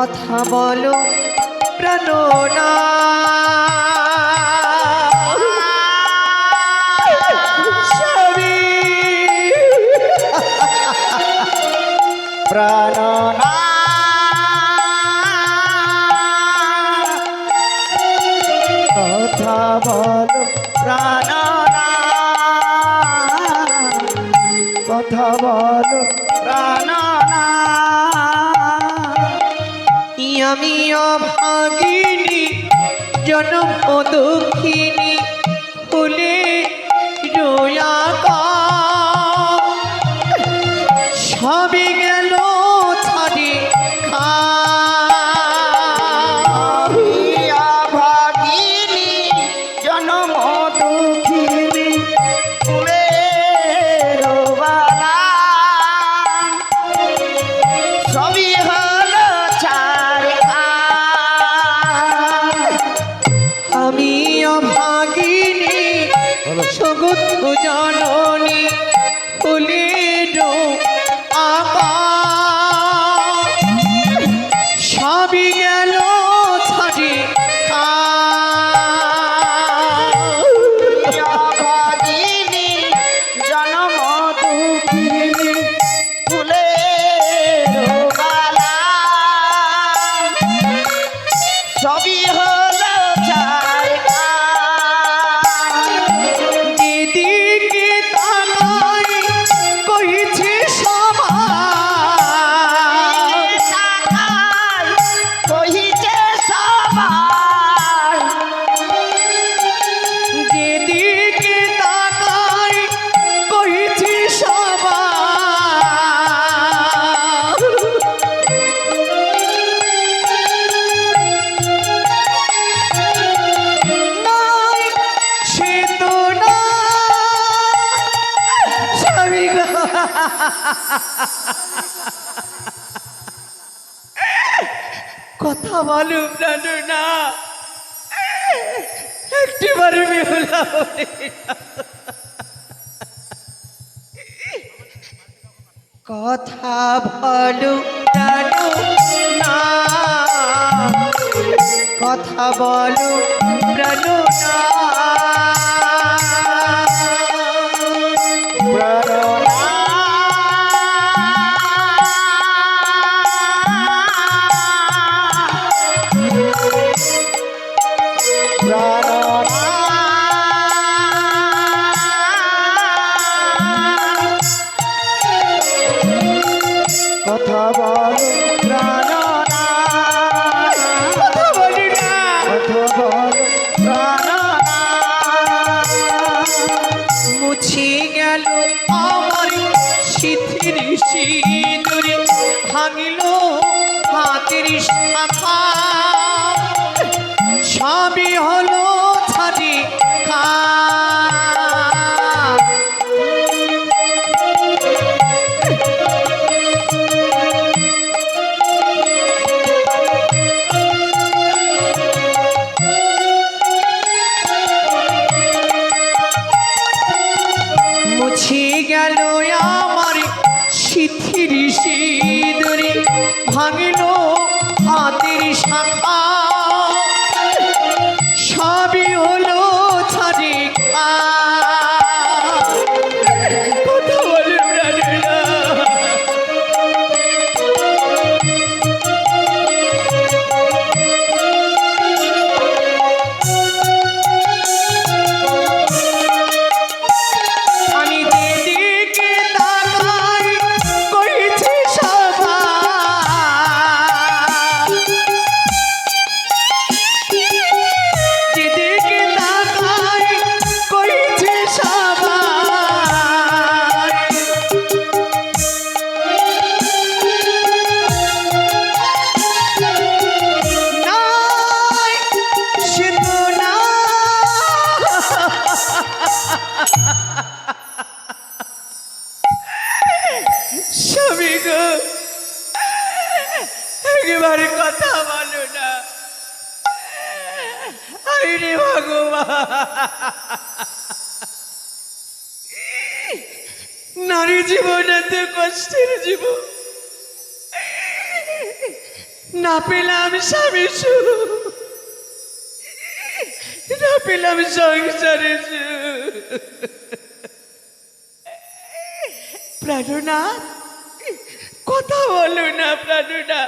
কথা বলো প্রাণনা প্রাণনা কথা বলো প্রাণনা কথা বলো। আমি অভাগিনী জনম দুঃখিনী। সগুত জননী ফুলি কথা বলো নানু। না একটিবারে বিহলা কথা বলো নানু। না কথা বলো নানু। না শাখা জীবন এত কষ্টের জীবন। না পেলাম স্বামী সুখ। না পেলাম সংসারে সুখ। প্রাণনাথ কথা বলো না প্রাণনা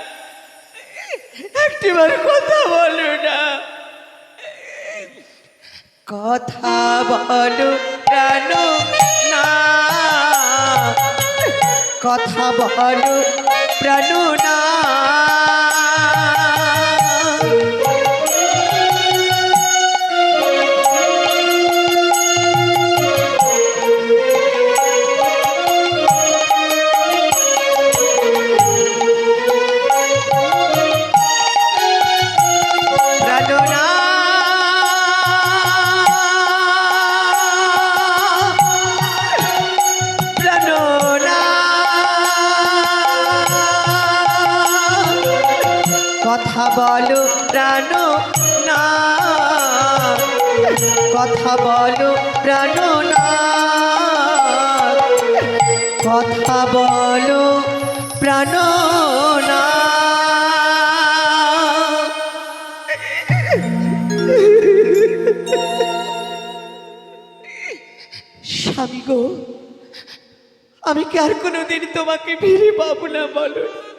একটিবার কথা বলো না। কথা বলো প্রাণ কথা বলো প্রাণ প্রাণ, না। কথা বলো, প্রাণ, না। কথা বলো, প্রাণ, না। স্বামী গো, আমি কি আর কোনোদিন তোমাকে ফিরে পাবো না বলো?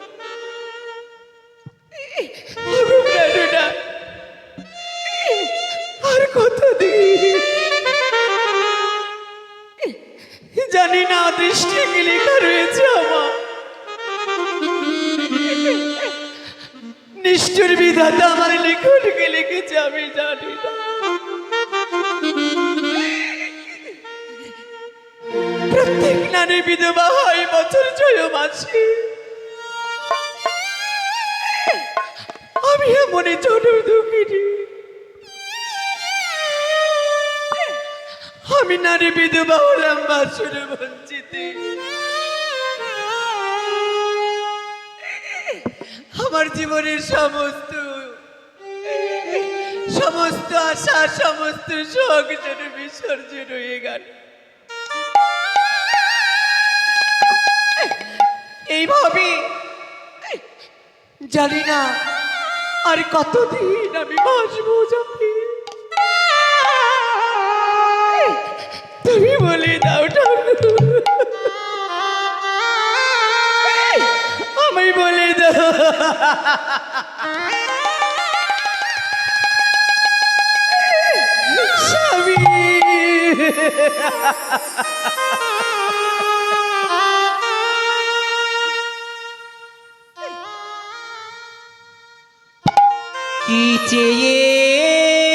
বিধাতা আমার লিখনকে লিখেছে আমি জানি প্রত্যেক নারী বিধবা হয় বছর ছয় মাসে আমি এমনই ছোট দুঃখিনী। আমি নারী বিধবা হলাম বাসুর বঞ্চিত। আমার জীবনের সমস্ত সমস্ত আশা সমস্ত শোক যেন বিসর্জন হয়ে গেল। এইভাবে জানি না আর কতদিন আমি কি চেয়েছিলা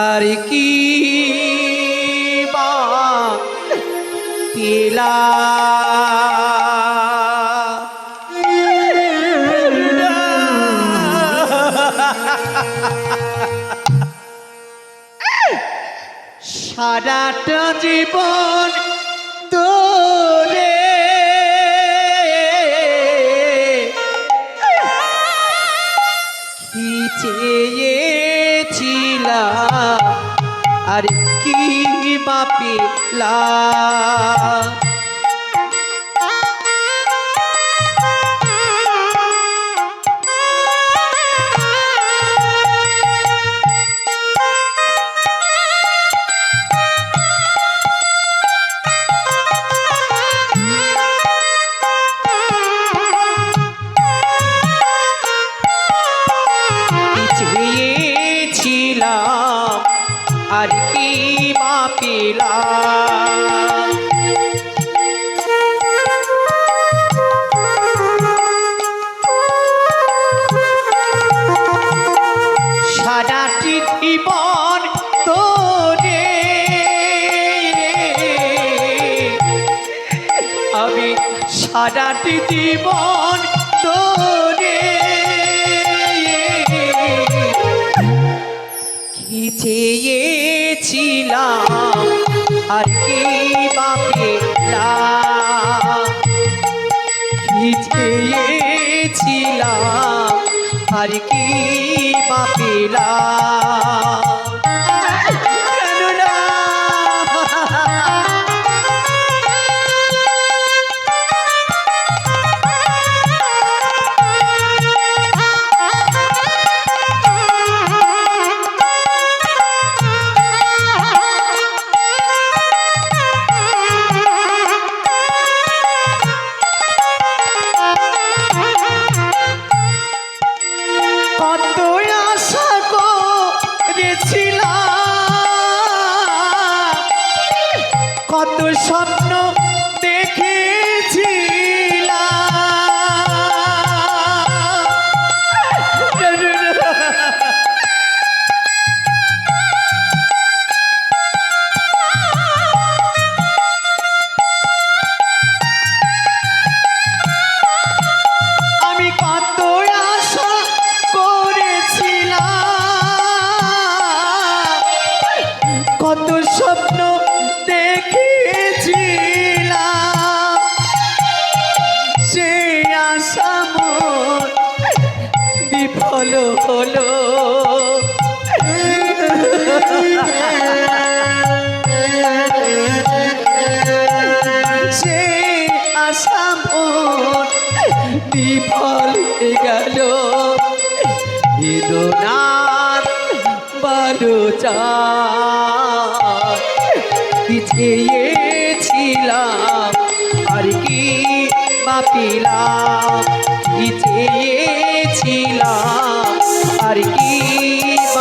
আর কি বা পেলা সারাটা জীবন তোরে। কি চেয়েছিলা আর কি বাপিলা সারাটি জীবন তোরে। কি চেয়েছিলাম? আর কি বাপেলাম কি আর কি বাপিলা আশা মোর বিফল গেল। বেদনার বারো চেয়েছিলাম আর কি বাপিলাম? চেয়েছিলাম আর কি